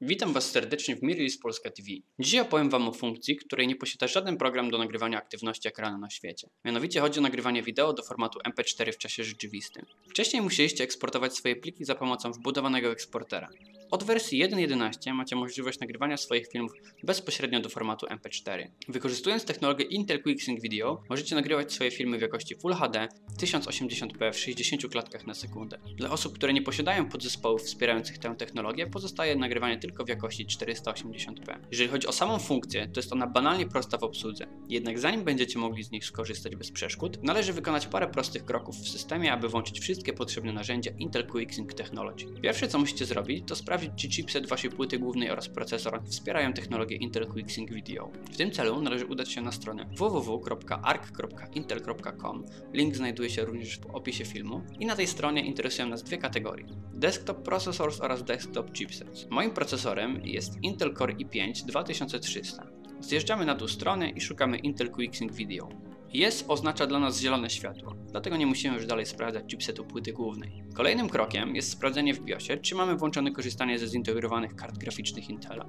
Witam Was serdecznie w Mirrorlist Polska TV. Dzisiaj opowiem Wam o funkcji, której nie posiada żaden program do nagrywania aktywności ekranu na świecie. Mianowicie chodzi o nagrywanie wideo do formatu MP4 w czasie rzeczywistym. Wcześniej musieliście eksportować swoje pliki za pomocą wbudowanego eksportera. Od wersji 1.11 macie możliwość nagrywania swoich filmów bezpośrednio do formatu MP4. Wykorzystując technologię Intel QuickSync Video, możecie nagrywać swoje filmy w jakości Full HD 1080p w 60 klatkach na sekundę. Dla osób, które nie posiadają podzespołów wspierających tę technologię, pozostaje nagrywanie tylko w jakości 480p. Jeżeli chodzi o samą funkcję, to jest ona banalnie prosta w obsłudze. Jednak zanim będziecie mogli z nich skorzystać bez przeszkód, należy wykonać parę prostych kroków w systemie, aby włączyć wszystkie potrzebne narzędzia Intel QuickSync Technology. Pierwsze co musicie zrobić, to sprawdzić czy chipset waszej płyty głównej oraz procesor wspierają technologię Intel QuickSync Video. W tym celu należy udać się na stronę www.arc.intel.com. Link znajduje się również w opisie filmu i na tej stronie interesują nas dwie kategorie: Desktop Processors oraz Desktop Chipsets. Moim procesorem jest Intel Core i5 2300. Zjeżdżamy na tą stronę i szukamy Intel QuickSync Video. Jest oznacza dla nas zielone światło, dlatego nie musimy już dalej sprawdzać chipsetu płyty głównej. Kolejnym krokiem jest sprawdzenie w BIOSie, czy mamy włączone korzystanie ze zintegrowanych kart graficznych Intela.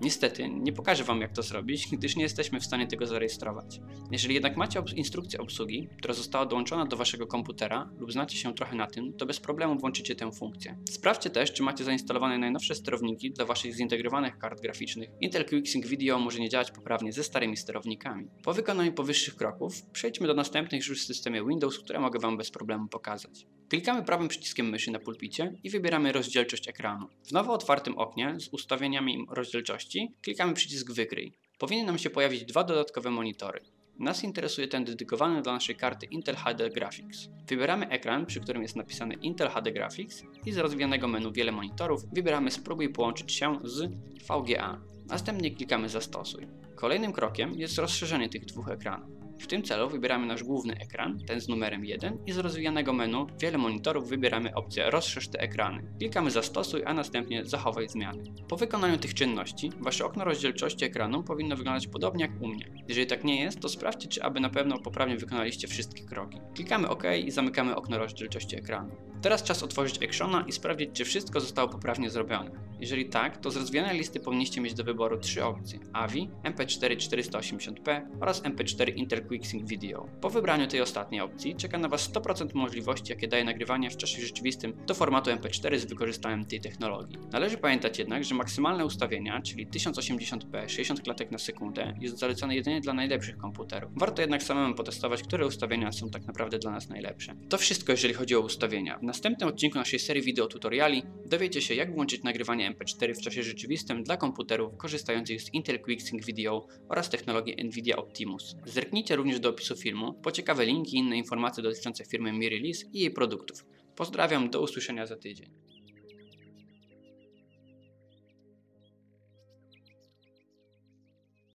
Niestety, nie pokażę Wam jak to zrobić, gdyż nie jesteśmy w stanie tego zarejestrować. Jeżeli jednak macie obs instrukcję obsługi, która została dołączona do Waszego komputera lub znacie się trochę na tym, to bez problemu włączycie tę funkcję. Sprawdźcie też, czy macie zainstalowane najnowsze sterowniki dla Waszych zintegrowanych kart graficznych. Intel QuickSync Video może nie działać poprawnie ze starymi sterownikami. Po wykonaniu powyższych kroków, przejdźmy do następnych już w systemie Windows, które mogę Wam bez problemu pokazać. Klikamy prawym przyciskiem myszy na pulpicie i wybieramy rozdzielczość ekranu. W nowo otwartym oknie z ustawieniami rozdzielczości klikamy przycisk Wykryj. Powinny nam się pojawić dwa dodatkowe monitory. Nas interesuje ten dedykowany dla naszej karty Intel HD Graphics. Wybieramy ekran, przy którym jest napisane Intel HD Graphics i z rozwijanego menu Wiele monitorów wybieramy Spróbuj połączyć się z VGA. Następnie klikamy Zastosuj. Kolejnym krokiem jest rozszerzenie tych dwóch ekranów. W tym celu wybieramy nasz główny ekran, ten z numerem 1 i z rozwijanego menu Wiele monitorów wybieramy opcję Rozszerz te ekrany. Klikamy Zastosuj, a następnie Zachowaj zmiany. Po wykonaniu tych czynności, Wasze okno rozdzielczości ekranu powinno wyglądać podobnie jak u mnie. Jeżeli tak nie jest, to sprawdźcie, czy aby na pewno poprawnie wykonaliście wszystkie kroki. Klikamy OK i zamykamy okno rozdzielczości ekranu. Teraz czas otworzyć Actiona i sprawdzić, czy wszystko zostało poprawnie zrobione. Jeżeli tak, to z rozwijanej listy powinniście mieć do wyboru trzy opcje: AVI, MP4 480p oraz MP4 Intel QuickSync Video. Po wybraniu tej ostatniej opcji czeka na Was 100% możliwości, jakie daje nagrywanie w czasie rzeczywistym do formatu MP4 z wykorzystaniem tej technologii. Należy pamiętać jednak, że maksymalne ustawienia, czyli 1080p 60 klatek na sekundę, jest zalecane jedynie dla najlepszych komputerów. Warto jednak samemu potestować, które ustawienia są tak naprawdę dla nas najlepsze. To wszystko jeżeli chodzi o ustawienia. W następnym odcinku naszej serii wideo tutoriali dowiecie się jak włączyć nagrywanie MP4 w czasie rzeczywistym dla komputerów korzystających z Intel QuickSync Video oraz technologii NVIDIA Optimus. Zerknijcie również do opisu filmu po ciekawe linki i inne informacje dotyczące firmy Mirrorlist i jej produktów. Pozdrawiam, do usłyszenia za tydzień.